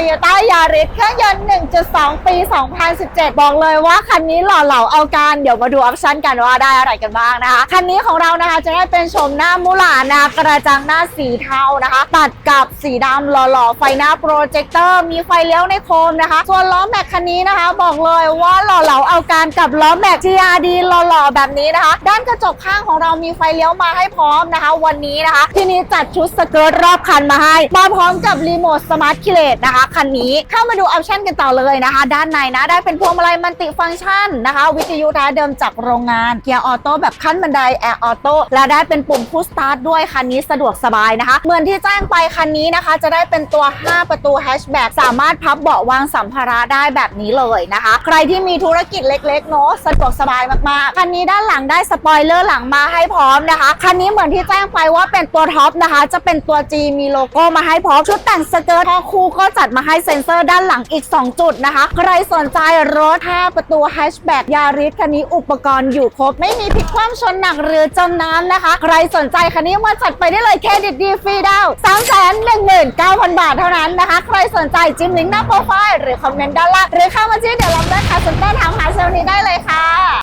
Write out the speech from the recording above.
Toyota Yaris เครื่องยนต์ 1.2 ปี 2017 บอกเลยว่าคันนี้หล่อเหลาเอาการเดี๋ยวมาดูออปชั่นกันว่าได้อะไรกันบ้างนะคะ คันนี้ของเรานะคะจะได้เป็นชมหน้ามูหลานนะกระจังหน้าสีเทานะคะ ตัดกับสีดำหล่อๆ ไฟหน้าโปรเจคเตอร์ มีไฟเลี้ยวในโคมนะคะ ส่วนล้อแม็กคันนี้นะคะ บอกเลยว่าหล่อเหลาเอาการกับล้อแม็ก TRD หล่อๆ แบบนี้นะคะ ด้านกระจกข้างของเรามีไฟเลี้ยวมาให้พร้อมนะคะ วันนี้นะคะ ที่นี้จัดชุดสเกิร์ตรอบคันมาให้มาพร้อมกับรีโมทสมาร์ทคิเลตนะคะคันนี้เข้ามาดูออปชั่นกันต่อเลยนะคะ ด้านในนะได้เป็นพวงมาลัยมันติฟังก์ชันนะคะ วิทยุท้ายเดิมจากโรงงานเกียร์ออโต้แบบขั้นบันไดแอร์ออโต้และได้เป็นปุ่มพุชสตาร์ทด้วยคันนี้สะดวกสบายนะคะ เหมือนที่แจ้งไปคันนี้นะคะ จะได้เป็นตัว 5 ประตูแฮชแบ็กสามารถพับเบาะวางสัมภาระได้แบบนี้เลยนะคะ ใครที่มีธุรกิจเล็กๆเนาะสะดวกสบายมากๆคันนี้ด้านหลังได้สปอยเลอร์หลังมาให้พร้อมนะคะ คันนี้เหมือนที่แจ้งไปว่าเป็นตัวท็อปนะคะ จะเป็นตัว G มีโลโก้มาให้พร้อมชุดแต่งสเกิร์ตพอคู่ก็จัดมาให้เซ็นเซอร์ด้านหลังอีก 2 จุดนะคะ ใครสนใจรถ 5 ประตูแฮชแบ็กยาริสคันนี้อุปกรณ์อยู่ครบ ไม่มีพลิกคว่ำชนหนักหรือจมน้ำนะคะ ใครสนใจคันนี้มาจัดไปได้เลยเครดิตดีฟรีดาว3 1 9 0 0 0บาทเท่านั้นนะคะ ใครสนใจจิ้มลิงก์หน้าโปรไฟล์หรือคอมเมนต์ด้านล่างหรือเข้ามาที่เดี๋ยวเราได้คาเซ็นเตอร์ถามหาเซลล์นี้ได้ค่ะ